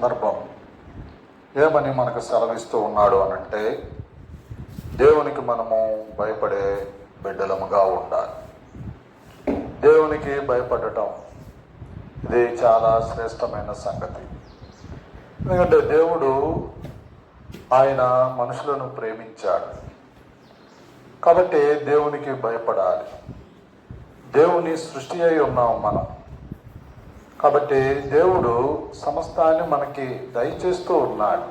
సందర్భం. ఏమని మనకు సెలవిస్తూ ఉన్నాడు అనంటే దేవునికి మనము భయపడే బిడ్డలముగా ఉండాలి. దేవునికి భయపడటం ఇది చాలా శ్రేష్టమైన సంగతి. ఎందుకంటే దేవుడు ఆయన మనుషులను ప్రేమించాడు. కాబట్టి దేవునికి భయపడాలి. దేవుని సృష్టి అయి ఉన్నాం మనం. కాబట్టి దేవుడు సమస్తాన్ని మనకి దయచేస్తూ ఉన్నాడు.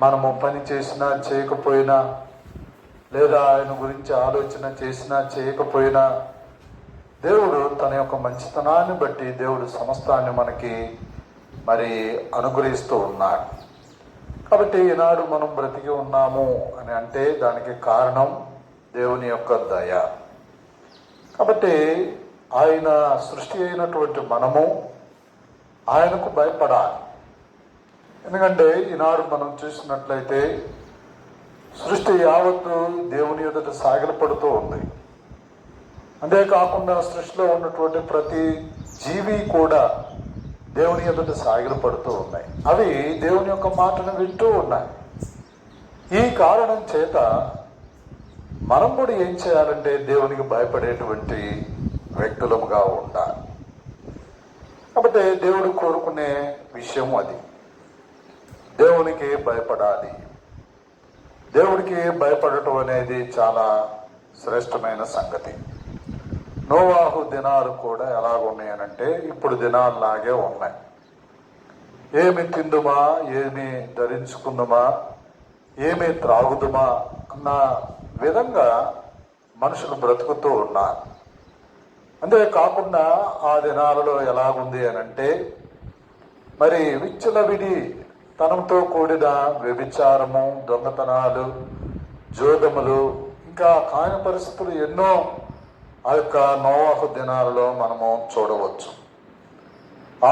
మనము పని చేసినా చేయకపోయినా లేదా ఆయన గురించి ఆలోచన చేసినా చేయకపోయినా దేవుడు తన యొక్క మంచితనాన్ని బట్టి దేవుడు సమస్తాన్ని మనకి మరి అనుగ్రహిస్తూ ఉన్నాడు. కాబట్టి ఈనాడు మనం బ్రతికి ఉన్నాము అని అంటే దానికి కారణం దేవుని యొక్క దయ. కాబట్టి ఆయన సృష్టి అయినటువంటి మనము ఆయనకు భయపడాలి. ఎందుకంటే ఈనాడు మనం చూసినట్లయితే సృష్టి యావత్తు దేవుని ఎదుట సాగిలపడుతూ ఉంది. అంతేకాకుండా సృష్టిలో ఉన్నటువంటి ప్రతి జీవి కూడా దేవుని ఎదుట సాగిలపడుతూ ఉన్నాయి. అవి దేవుని యొక్క మాటను వింటూ ఉన్నాయి. ఈ కారణం చేత మనం కూడా ఏం చేయాలంటే దేవునికి భయపడేటువంటి వ్యక్తులముగా ఉండాలి. కాబట్టి దేవుడు కోరుకునే విషయం అది. దేవునికి భయపడాలి. దేవుడికి భయపడటం అనేది చాలా శ్రేష్టమైన సంగతి. నోవాహు దినాలు కూడా ఎలాగున్నాయనంటే ఇప్పుడు దినాల్లాగే ఉన్నాయి. ఏమి తిందుమా? ఏమి ధరించుకుందుమా? ఏమి త్రాగుదుమా? అన్న విధంగా మనుషులు బ్రతుకుతూ ఉన్నారు. అంతేకాకుండా ఆ దినాలలో ఎలాగుంది అని అంటే మరి విచ్చలవిడి తనంతో కూడిన వ్యభిచారము దొంగతనాలు జోదములు ఇంకా కాని పరిస్థితులు ఎన్నో ఆ యొక్క నోవాహు దినాలలో మనము చూడవచ్చు.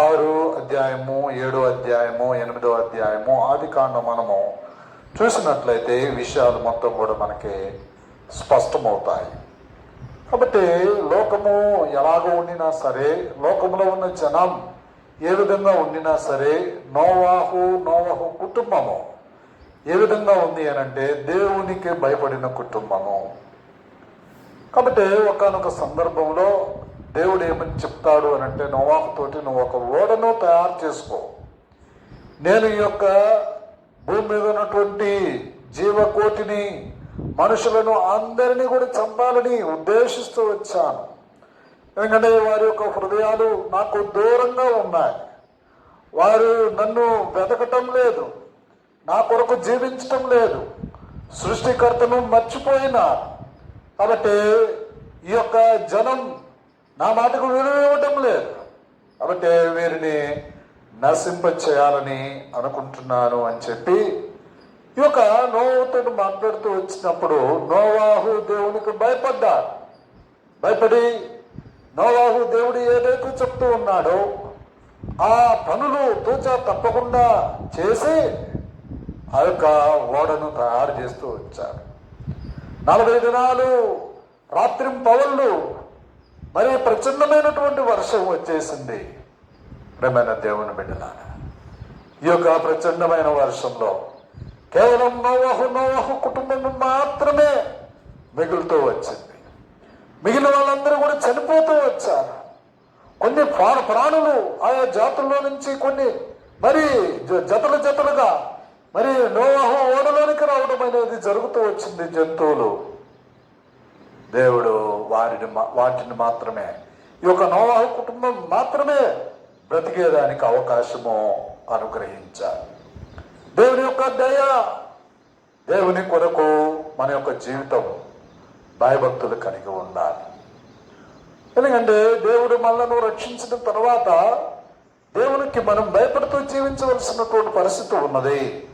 ఆరు అధ్యాయము ఏడో అధ్యాయము ఎనిమిదో అధ్యాయము ఆది కాండం మనము చూసినట్లయితే ఈ విషయాలు మొత్తం కూడా మనకి స్పష్టమవుతాయి. కాబట్టి లోకము ఎలాగో ఉండినా సరే లోకంలో ఉన్న జనం ఏ విధంగా ఉండినా సరే నోవాహు నోవాహు కుటుంబము ఏ విధంగా ఉంది అని అంటే దేవునికి భయపడిన కుటుంబము. కాబట్టి ఒకనొక సందర్భంలో దేవుడు ఏమని చెప్తాడు అనంటే నోవాహుతోటి నువ్వు ఒక ఓడను తయారు చేసుకో. నేను ఈ యొక్క భూమి మీద ఉన్నటువంటి జీవకోటిని మనుషులను అందరినీ కూడా చంపాలని ఉద్దేశిస్తూ వచ్చాను. ఎందుకంటే వారి యొక్క హృదయాలు నాకు దూరంగా ఉన్నాయి. వారు నన్ను వెతకటం లేదు. నా కొరకు జీవించటం లేదు. సృష్టికర్తను మర్చిపోయినారు. కాబట్టి ఈ యొక్క జనం నా మాటకు విలువివ్వటం లేదు. కాబట్టి వీరిని నశింప చేయాలని అనుకుంటున్నాను అని చెప్పి ఈ యొక్క నోవుతో మాట్లాడుతూ వచ్చినప్పుడు నోవాహు దేవునికి భయపడ్డాడు. భయపడి నోవాహు దేవుడు ఏదైతే చెప్తూ ఉన్నాడో ఆ పనులు తూచా తప్పకుండా చేసి ఆ యొక్క ఓడను తయారు చేస్తూ వచ్చారు. నలభై దినాలు రాత్రి పవళ్ళు మరి ప్రచండమైనటువంటి వర్షం వచ్చేసింది. ప్రేమైన దేవుని బిడ్డలారా ఈ యొక్క ప్రచండమైన వర్షంలో కేవలం నోవహు నోవహు కుటుంబం మాత్రమే మిగులుతూ వచ్చింది. మిగిలిన వాళ్ళందరూ కూడా చనిపోతూ వచ్చారు. కొన్ని ప్రాణ ప్రాణులు ఆయా జాతుల్లో నుంచి కొన్ని మరి జ- జతలు జతలుగా మరి నోవాహు ఓడలోనికి రావడం అనేది జరుగుతూ వచ్చింది జంతువులు. దేవుడు వారిని వాటిని మాత్రమే ఈ యొక్క నోవాహు కుటుంబం మాత్రమే బ్రతికేదానికి అవకాశము అనుగ్రహించారు. దేవుని యొక్క దయ దేవుని కొరకు మన యొక్క జీవితం భయభక్తులు కలిగి ఉండాలి. ఎందుకంటే దేవుడు మనల్ని రక్షించిన తర్వాత దేవునికి మనం భయపడుతూ జీవించవలసినటువంటి పరిస్థితి ఉన్నది.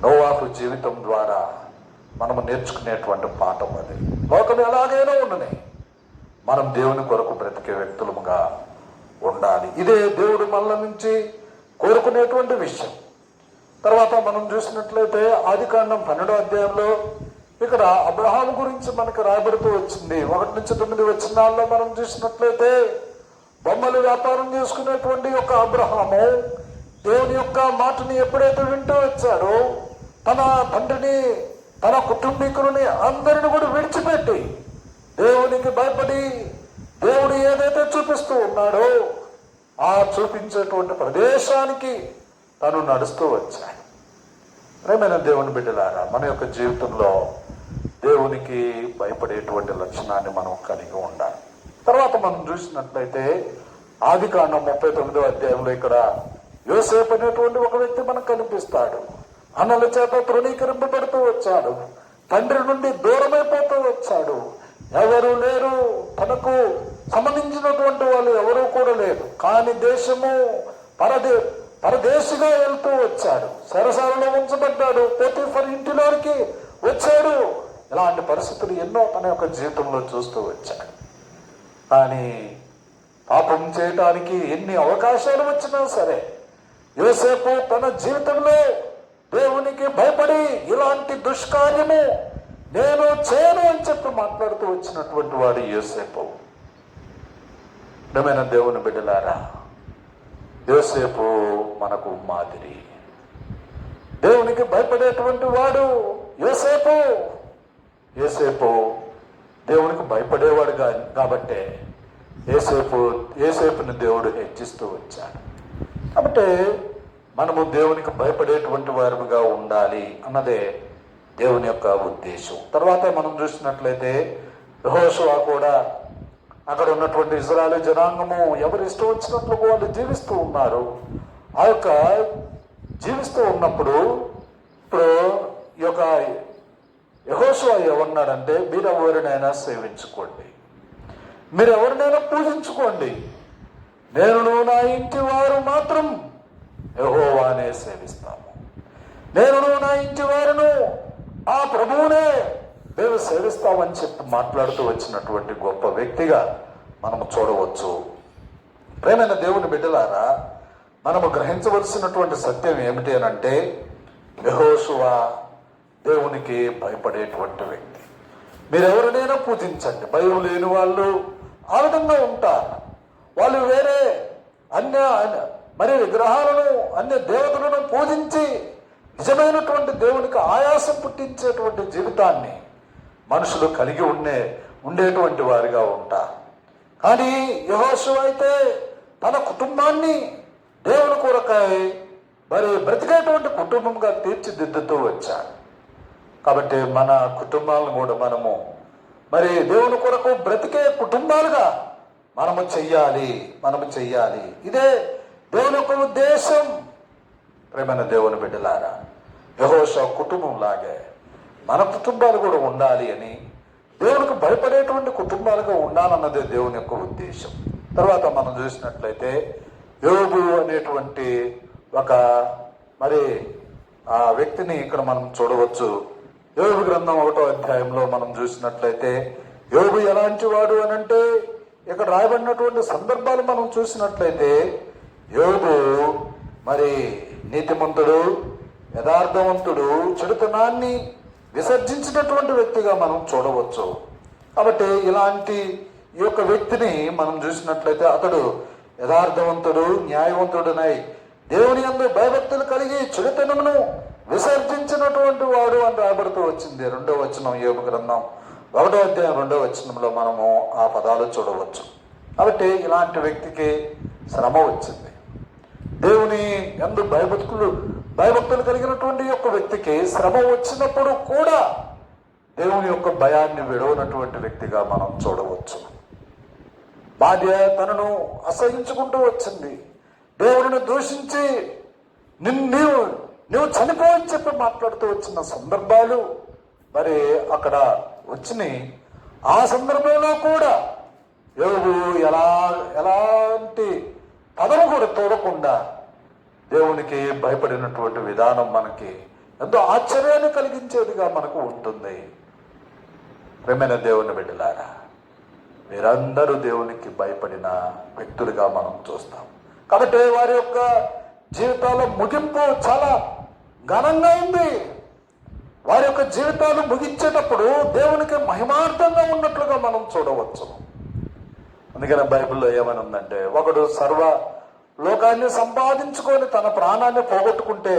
నోవాహు జీవితం ద్వారా మనము నేర్చుకునేటువంటి పాఠం అది. లోకం ఎలాగైనా ఉండని మనం దేవుని కొరకు బ్రతికే వ్యక్తులుగా ఉండాలి. ఇదే దేవుడు మనల నుంచి కోరుకునేటువంటి విషయం. తర్వాత మనం చూసినట్లయితే ఆది కాండం పన్నెండో అధ్యాయంలో ఇక్కడ అబ్రహాం గురించి మనకు రాబడుతూ వచ్చింది. ఒకటి నుంచి తొమ్మిది వచ్చినాల్లో మనం చూసినట్లయితే బొమ్మలు వ్యాపారం చేసుకునేటువంటి ఒక అబ్రహాము దేవుని యొక్క మాటని ఎప్పుడైతే వింటూ వచ్చారో తన తండ్రిని తన కుటుంబీకులని అందరిని కూడా విడిచిపెట్టి దేవునికి భయపడి దేవుడు ఏదైతే చూపిస్తూ ఉన్నాడో ఆ చూపించేటువంటి ప్రదేశానికి తను నడుస్తూ వచ్చాడు. ప్రేమైన దేవుని బిడ్డలారా మన యొక్క జీవితంలో దేవునికి భయపడేటువంటి లక్షణాన్ని మనం కలిగి ఉండాలి. తర్వాత మనం చూసినట్లయితే ఆది కాండం ముప్పై తొమ్మిదో అధ్యాయంలో ఇక్కడ యోసేపు అనేటువంటి ఒక వ్యక్తి మనకు కనిపిస్తాడు. అన్నల చేత తృణీకరింపబడుతూ వచ్చాడు. తండ్రి నుండి దూరమైపోతూ వచ్చాడు. ఎవరు లేరు తనకు సంబంధించినటువంటి వాళ్ళు ఎవరూ కూడా లేరు. కాని దేశము పరదే పరదేశిగా వెళ్తూ వచ్చాడు. సరసాలలో ఉంచబడ్డాడు. పోతీఫర్ ఇంటిలోనికి వచ్చాడు. ఇలాంటి పరిస్థితులు ఎన్నో తన యొక్క జీవితంలో చూస్తూ వచ్చాడు. కానీ పాపం చేయటానికి ఎన్ని అవకాశాలు వచ్చినా సరే యోసేపు తన జీవితంలో దేవునికి భయపడి ఇలాంటి దుష్కార్యము నేను చేయను అని చెప్పి మాట్లాడుతూ వచ్చినటువంటి వాడు యోసేపు. నిజమైన దేవుని బిడ్డలారా యోసేపు మనకు మాదిరి. దేవునికి భయపడేటువంటి వాడు యోసేపు. యోసేపు దేవునికి భయపడేవాడు కా- కాబట్టే ఏసేపు ఏసేపుని దేవుడు హెచ్చిస్తూ వచ్చాడు. కాబట్టి మనము దేవునికి భయపడేటువంటి వారుగా ఉండాలి అన్నదే దేవుని యొక్క ఉద్దేశం. తర్వాత మనం చూసినట్లయితే యహోశువా కూడా అక్కడ ఉన్నటువంటి ఇజ్రాయల్ జనాంగము ఎవరు ఇష్టం వచ్చినట్లు వాళ్ళు జీవిస్తూ ఉన్నారు. ఆ యొక్క జీవిస్తూ ఉన్నప్పుడు ఇప్పుడు ఈ యొక్క యహోశివ ఏమన్నాడంటే మీరు ఎవరినైనా సేవించుకోండి. మీరు ఎవరినైనా పూజించుకోండి. నేను నా ఇంటి వారు మాత్రం యహోవానే సేవిస్తాము. నేను నా ఇంటి వారును ఆ ప్రభువునే మేము సేవిస్తామని చెప్పి మాట్లాడుతూ వచ్చినటువంటి గొప్ప వ్యక్తిగా మనము చూడవచ్చు. ప్రేమైన దేవుని బిడ్డలారా మనము గ్రహించవలసినటువంటి సత్యం ఏమిటి అని అంటే యహోశువ దేవునికి భయపడేటువంటి వ్యక్తి. మీరు ఎవరినైనా పూజించండి. భయం లేని వాళ్ళు ఆ విధంగా ఉంటారు. వాళ్ళు వేరే అన్య అన్య- మరి విగ్రహాలను అన్య దేవతలను పూజించి నిజమైనటువంటి దేవునికి ఆయాసం పుట్టించేటువంటి జీవితాన్ని మనుషులు కలిగి ఉండే ఉండేటువంటి వారిగా ఉంటారు కానీ యహోశు అయితే తన కుటుంబాన్ని దేవుని కొరకై మరి బ్రతికేటువంటి కుటుంబంగా తీర్చిదిద్దుతూ వచ్చాడు. కాబట్టి మన కుటుంబాలను కూడా మనము మరి దేవుని కొరకు బ్రతికే కుటుంబాలుగా మనము చెయ్యాలి మనము చెయ్యాలి. ఇదే దేవుని యొక్క ఉద్దేశం. ప్రేమైన దేవుని బిడ్డలారా యహోష కుటుంబం లాగే మన కుటుంబాలు కూడా ఉండాలి అని దేవునికి భయపడేటువంటి కుటుంబాలుగా ఉండాలన్నదే దేవుని యొక్క ఉద్దేశం. తర్వాత మనం చూసినట్లయితే యోగు అనేటువంటి ఒక మరి ఆ వ్యక్తిని ఇక్కడ మనం చూడవచ్చు. యోగు గ్రంథం ఒకటో అధ్యాయంలో మనం చూసినట్లయితే యోగు ఎలాంటి వాడు అని అంటే ఇక్కడ రాయబడినటువంటి సందర్భాలు మనం చూసినట్లయితే యోగు మరి నీతిమంతుడు యథార్థవంతుడు చెడుతనాన్ని విసర్జించినటువంటి వ్యక్తిగా మనం చూడవచ్చు. కాబట్టి ఇలాంటి ఈ యొక్క వ్యక్తిని మనం చూసినట్లయితే అతడు యథార్థవంతుడు న్యాయవంతుడునై దేవుని యందు భయభక్తులు కలిగి చెడుతనమును విసర్జించినటువంటి వాడు అని రాబడుతూ వచ్చింది. రెండో వచనం యోగ గ్రంథం. ఒకటో అధ్యాయం రెండో వచనంలో మనము ఆ పదాలు చూడవచ్చు. కాబట్టి ఇలాంటి వ్యక్తికి శ్రమ వచ్చింది. దేవుని ఎందు భయభక్తులు భయభక్తులు కలిగినటువంటి యొక్క వ్యక్తికి శ్రమ వచ్చినప్పుడు కూడా దేవుని యొక్క భయాన్ని విడవనటువంటి వ్యక్తిగా మనం చూడవచ్చు. భార్య తనను అసహించుకుంటూ వచ్చింది. దేవుడిని దూషించి నిన్ను నువ్వు చనిపోవని చెప్పి మాట్లాడుతూ వచ్చిన సందర్భాలు మరి అక్కడ వచ్చినాయి. ఆ సందర్భంలో కూడా యోగు ఎలా ఎలాంటి పదము కూడా తోడకుండా దేవునికి భయపడినటువంటి విధానం మనకి ఎంతో ఆశ్చర్యాన్ని కలిగించేదిగా మనకు ఉంటుంది. ప్రేమైన దేవుని బిడ్డలారా మీరందరూ దేవునికి భయపడిన వ్యక్తులుగా మనం చూస్తాం. కాబట్టి వారి యొక్క జీవితాల ముగింపు చాలా ఘనంగా ఉంది. వారి యొక్క జీవితాలు ముగించేటప్పుడు దేవునికి మహిమార్థంగా ఉన్నట్లుగా మనం చూడవచ్చు అందుకని బైబిల్లో ఏమని ఉందంటే ఒకడు సర్వ లోకాన్ని సంపాదించుకొని తన ప్రాణాన్ని పోగొట్టుకుంటే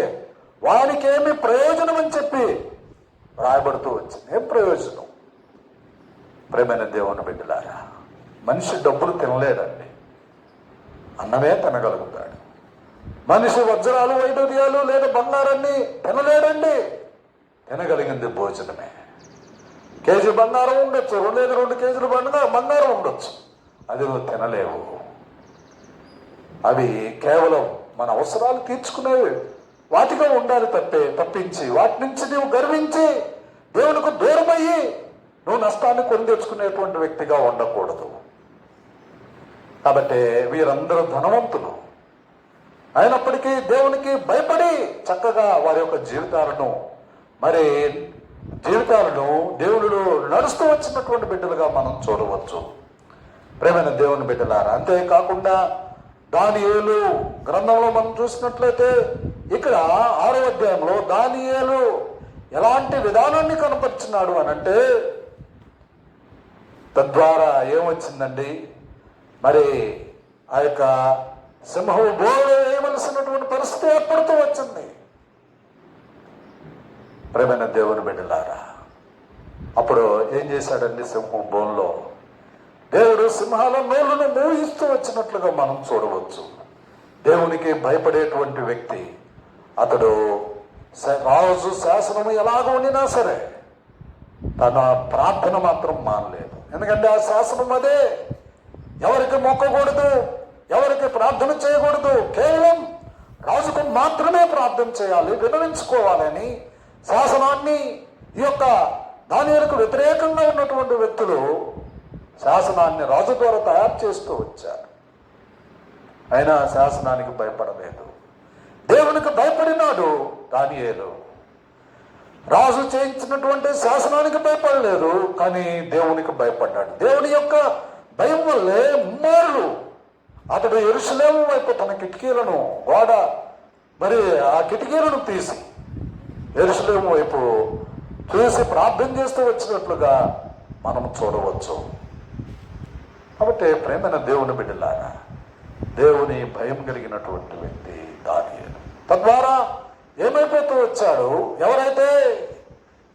వానికేమి ప్రయోజనం అని చెప్పి రాయబడుతూ వచ్చింది. ఏం ప్రయోజనం? ప్రేమైన దేవుని బిడ్డలారా మనిషి డబ్బులు తినలేడండి అన్నమే తినగలుగుతాడు. మనిషి వజ్రాలు వైడూర్యాలు లేదా బంగారాన్ని తినలేడండి. తినగలిగింది భోజనమే. కేజీ బంగారం ఉండొచ్చు రెండు లేదా రెండు కేజీలు బంగారం బంగారం ఉండొచ్చు. అది నువ్వు తినలేవు. అవి కేవలం మన అవసరాలు తీర్చుకునేవి. వాటిగా ఉండాలి తప్పే తప్పించి. వాటి నుంచి నువ్వు గర్వించి దేవునికి దూరమయ్యి నువ్వు నష్టాన్ని కొని తెచ్చుకునేటువంటి వ్యక్తిగా ఉండకూడదు. కాబట్టి వీరందరూ ధనవంతులు. అయినప్పటికీ దేవునికి భయపడి చక్కగా వారి యొక్క జీవితాలను మరి జీవితాలను దేవుడు నడుస్తూ వచ్చినటువంటి బిడ్డలుగా మనం చూడవచ్చు. ప్రేమైన దేవుని బిడ్డలారా అంతేకాకుండా దానియేలు గ్రంథంలో మనం చూసినట్లయితే ఇక్కడ ఆరో అధ్యాయంలో దానియేలు ఎలాంటి విధానాన్ని కనపరిచినాడు అని అంటే తద్వారా ఏమొచ్చిందండి? మరి ఆ యొక్క సింహము బోరు వేయవలసినటువంటి పరిస్థితి ఏర్పడుతూ వచ్చింది. ప్రేమైన దేవుని బిడ్డలారా అప్పుడు ఏం చేశాడండి సింహం బోన్లో? దేవుడు సింహాల నోళ్ళను మోహిస్తూ వచ్చినట్లుగా మనం చూడవచ్చు. దేవునికి భయపడేటువంటి వ్యక్తి అతడు రాజు శాసనము ఎలాగో ఉండినా సరే తన ప్రార్థన మాత్రం మానలేదు. ఎందుకంటే ఆ శాసనం అదే. ఎవరికి మొక్కకూడదు ఎవరికి ప్రార్థన చేయకూడదు కేవలం రాజుకు మాత్రమే ప్రార్థన చేయాలి వినవించుకోవాలని శాసనాన్ని ఈ యొక్క దాని వ్యతిరేకంగా ఉన్నటువంటి వ్యక్తులు శాసనాన్ని రాజు ద్వారా తయారు చేస్తూ వచ్చారు. అయినా శాసనానికి భయపడలేదు. దేవునికి భయపడినాడు దానియేలు. రాజు చేయించినటువంటి శాసనానికి భయపడలేదు కానీ దేవునికి భయపడ్డాడు. దేవుని యొక్క భయం వల్లే మారులు అతడు ఎరుసలేము వైపు తన కిటికీలను గోడ మరి ఆ కిటికీలను తీసి ఎరుసలేము వైపు చూసి ప్రార్థన చేస్తూ వచ్చినట్లుగా మనం చూడవచ్చు. కాబట్టి ప్రేమైన దేవుని బిడ్డలారా దేవుని భయం కలిగినటువంటి వ్యక్తి దానియలు. తద్వారా ఏమైపోతూ వచ్చాడు? ఎవరైతే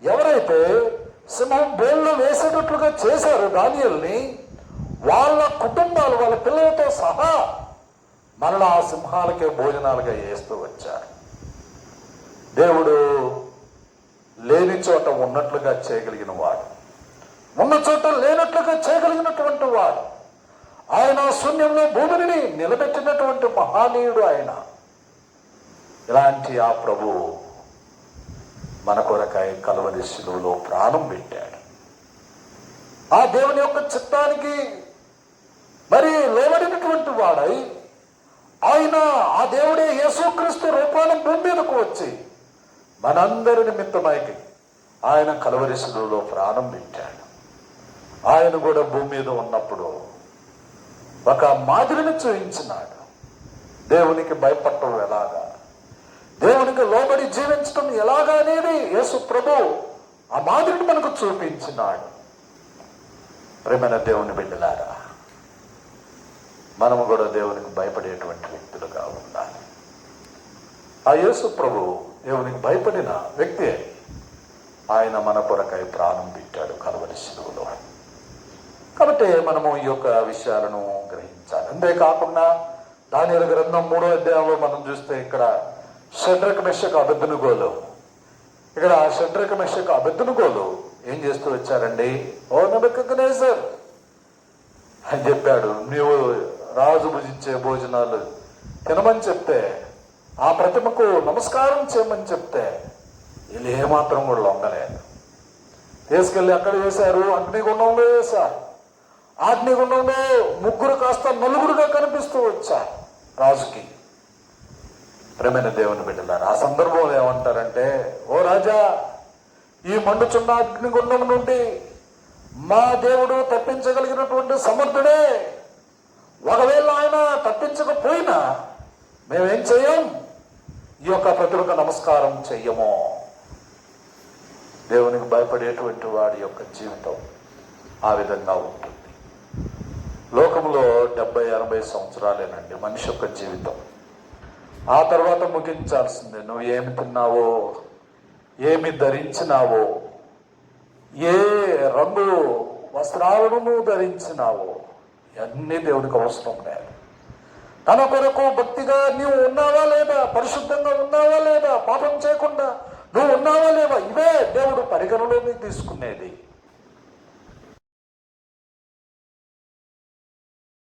ఎవరైతే సింహం బేళ్ళు వేసేటట్లుగా చేశారు దానియల్ని వాళ్ళ కుటుంబాలు వాళ్ళ పిల్లలతో సహా మరలా ఆ సింహాలకే భోజనాలుగా వేస్తూ వచ్చారు. దేవుడు లేని చోట ఉన్నట్లుగా చేయగలిగిన వాడు. ఉన్న చోట లేనట్లుగా చేయగలిగినటువంటి వాడు. ఆయన శూన్యంలో భూమిని నిలబెట్టినటువంటి మహానీయుడు ఆయన. ఇలాంటి ఆ ప్రభు మన కొరకై కలవరి శిలువలో ప్రాణం పెట్టాడు. ఆ దేవుని యొక్క చిత్తానికి మరి లోబడినటువంటి వాడై ఆయన ఆ దేవుడే యేసుక్రీస్తు రూపాన భూమి మీదకు వచ్చి మనందరి నిమిత్తమైకి ఆయన కలవరి శిలువలో ప్రాణం పెట్టాడు. ఆయన కూడా భూమి మీద ఉన్నప్పుడు ఒక మాదిరిని చూపించినాడు దేవునికి భయపడటం ఎలాగా? దేవునికి లోబడి జీవించడం ఎలాగా అనేది యేసు ప్రభు ఆ మాదిరిని మనకు చూపించినాడు. ప్రేమైన దేవుని బిడ్డలారా మనము కూడా దేవునికి భయపడేటువంటి వ్యక్తులుగా ఉండాలి. ఆ యేసు ప్రభు దేవునికి భయపడిన వ్యక్తి ఆయన మన కొరకై ప్రాణం పెట్టాడు కలవరి శిలువలో. కాబట్టి మనము ఈ యొక్క విషయాలను గ్రహించాలి. అంతేకాకుండా దాని గ్రంథం మూడో అధ్యాయంలో మనం చూస్తే ఇక్కడ షడ్రక మెషకు అబద్ధనుగోలు ఇక్కడ షడ్రక మెషకు అబద్ధనుగోలు ఏం చేస్తూ వచ్చారండి? ఓ సార్ అని చెప్పాడు. నీవు రాజు భుజించే భోజనాలు తినమని చెప్తే ఆ ప్రతిమకు నమస్కారం చేయమని చెప్తే వీళ్ళు ఏమాత్రం కూడా లొంగలేదు. తీసుకెళ్ళి అక్కడ వేశారు అగ్నిగుండంలో వేశారు. ఆగ్నిగుండంలో ముగ్గురు కాస్త నలుగురుగా కనిపిస్తూ వచ్చారు. రాజుకి. ప్రేమైన దేవుని బిడ్డలారు ఆ సందర్భంలో ఏమంటారంటే ఓ రాజా ఈ మండుచున్న అగ్నిగుండం నుండి మా దేవుడు తప్పించగలిగినటువంటి సమర్థుడే. ఒకవేళ ఆయన తప్పించకపోయినా మేమేం చేయం? ఈ యొక్క ప్రతిభకు నమస్కారం చెయ్యము. దేవునికి భయపడేటువంటి వాడి యొక్క జీవితం ఆ విధంగా ఉంటుంది. లోకంలో డెబ్బై ఎనభై సంవత్సరాలేనండి మనిషి యొక్క జీవితం. ఆ తర్వాత ముగించాల్సిందే నువ్వు ఏమి తిన్నావో ఏమి ధరించినావో ఏ రంగు వస్త్రాలను నువ్వు ధరించినావో అన్నీ దేవుడికి అవసరం లేదు తన కొరకు భక్తిగా నీవు ఉన్నావా లేదా పరిశుద్ధంగా ఉన్నావా లేదా పాపం చేయకుండా నువ్వు ఉన్నావా లేవా ఇవే దేవుడు పరిగణలోకి తీసుకునేది.